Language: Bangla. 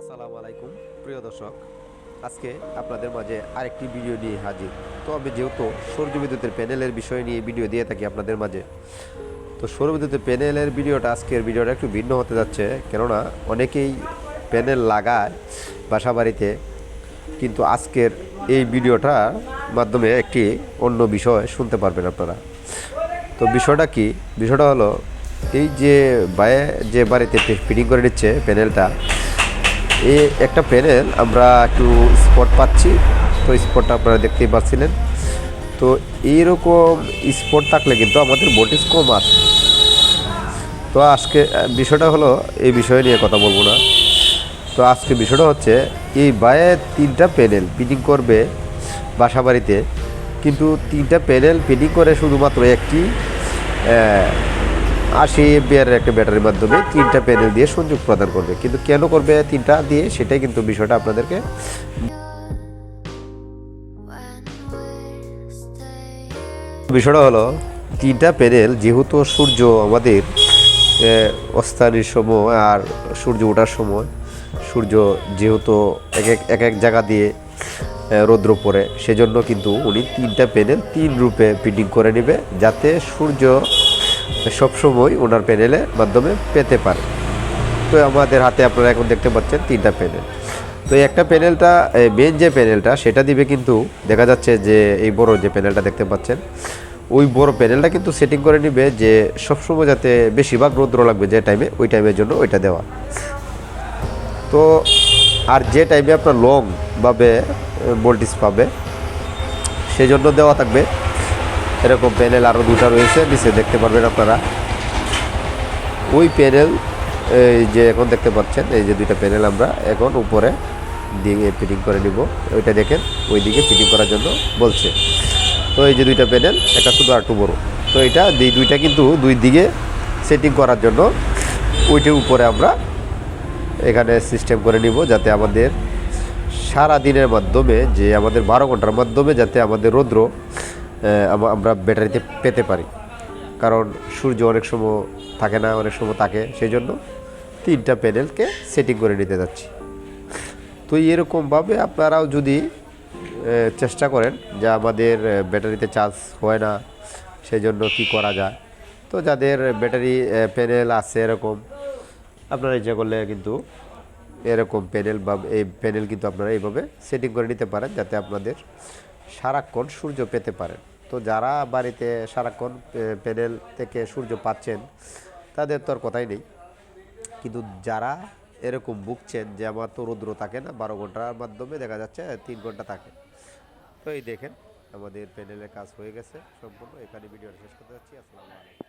আসসালামু আলাইকুম, প্রিয় দর্শক। আজকে আপনাদের মাঝে আরেকটি ভিডিও নিয়ে হাজির। তো আমি যেহেতু সৌর বিদ্যুতের প্যানেলের বিষয় নিয়ে ভিডিও দিয়ে থাকি আপনাদের মাঝে, তো সৌর বিদ্যুতের প্যানেলের ভিডিওটা আজকের ভিডিওটা একটু ভিন্ন হতে যাচ্ছে। কেননা অনেকেই প্যানেল লাগায় বাসা বাড়িতে কিন্তু আজকের এই ভিডিওটার মাধ্যমে একটি অন্য বিষয় শুনতে পারবেন আপনারা। তো বিষয়টা কি? বিষয়টা হলো, এই যে বায়ে, যে বাড়িতে ফিটিং করে নিচ্ছে প্যানেলটা এই একটা প্যানেল আমরা একটু স্পট পাচ্ছি। তো স্পটটা আপনারা দেখতেই পাচ্ছিলেন। তো এইরকম স্পট থাকলে কিন্তু আমাদের ভোল্টেজ কম আসে তো আজকে বিষয়টা হলো, এই বিষয় নিয়ে কথা বলব না। তো আজকে বিষয়টা হচ্ছে, এই বায়ে তিনটা প্যানেল ফিটিং করবে বাসা বাড়িতে কিন্তু তিনটা প্যানেল ফিটিং করে শুধুমাত্র একটি আশি এমপিআর একটা ব্যাটারির মাধ্যমে তিনটা প্যানেল দিয়ে সংযোগ প্রদান করবে। কিন্তু কেন করবে তিনটা দিয়ে সেটাই কিন্তু বিষয়টা আপনাদেরকে বিষয়টা হলো তিনটা প্যানেল যেহেতু সূর্য আমাদের আহ, সময় আর সূর্য ওঠার সময় সূর্য যেহেতু এক এক এক এক জায়গা দিয়ে রৌদ্র পড়ে সেজন্য কিন্তু উনি তিনটা প্যানেল তিন রূপে ফিটিং করে নেবে যাতে সূর্য সবসময় ওনার প্যানেলের মাধ্যমে পেতে পারে। তো আমাদের হাতে আপনারা এখন দেখতে পাচ্ছেন তিনটা প্যানেল তো একটা প্যানেলটা মেন যে প্যানেলটা সেটা দিবে কিন্তু দেখা যাচ্ছে যে এই বড় যে প্যানেলটা দেখতে পাচ্ছেন, ওই বড় প্যানেলটা কিন্তু সেটিং করে নিবে যে সবসময় যাতে বেশিরভাগ রৌদ্র লাগবে যে টাইমে ওই টাইমের জন্য ওইটা দেওয়া। তো আর যে টাইমে আপনার লংভাবে ভোল্টেজ পাবে, সেই জন্য দেওয়া থাকবে এরকম প্যানেল আরও দুটা রয়েছে, নিচে দেখতে পারবেন আপনারা। ওই প্যানেল এই যে এখন দেখতে পাচ্ছেন, এই যে দুইটা প্যানেল আমরা এখন উপরে দিয়ে ফিটিং করে নিব। ওইটা দেখেন ওই দিকে ফিটিং করার জন্য বলছে। তো এই যে দুইটা প্যানেল একটা শুধু আর বড়ো। তো এটা দুইটা কিন্তু দুই দিকে সেটিং করার জন্য ওইটার উপরে আমরা এখানে সিস্টেম করে নিব, যাতে আমাদের সারা দিনের মাধ্যমে, যে আমাদের বারো ঘণ্টার মাধ্যমে, যাতে আমাদের রৌদ্র আমরা ব্যাটারিতে পেতে পারি। কারণ সূর্য অনেক সময় থাকে না, অনেক সময় থাকে। সেই জন্য তিনটা প্যানেলকে সেটিং করে নিতে যাচ্ছি। তো এরকমভাবে আপনারাও যদি চেষ্টা করেন যে আমাদের ব্যাটারিতে চার্জ হয় না, সেই জন্য কী করা যায়? তো যাদের ব্যাটারি প্যানেল আছে এরকম, আপনারা ইচ্ছা করলে কিন্তু এরকম প্যানেল বা এই প্যানেল কিন্তু আপনারা এইভাবে সেটিং করে নিতে পারেন, যাতে আপনাদের সারাক্ষণ সূর্য পেতে পারেন। তো যারা বাড়িতে সারাক্ষণ প্যানেল থেকে সূর্য পাচ্ছেন, তাদের তো আর কথাই নেই। কিন্তু যারা এরকম ভুগছেন যে আমার তো রৌদ্র থাকে না, বারো ঘণ্টার মাধ্যমে দেখা যাচ্ছে তিন ঘণ্টা থাকে। তো এই দেখেন, আমাদের প্যানেলের কাজ হয়ে গেছে সম্পূর্ণ। এখানে ভিডিওটা শেষ করতে যাচ্ছি। আসসালামু আলাইকুম।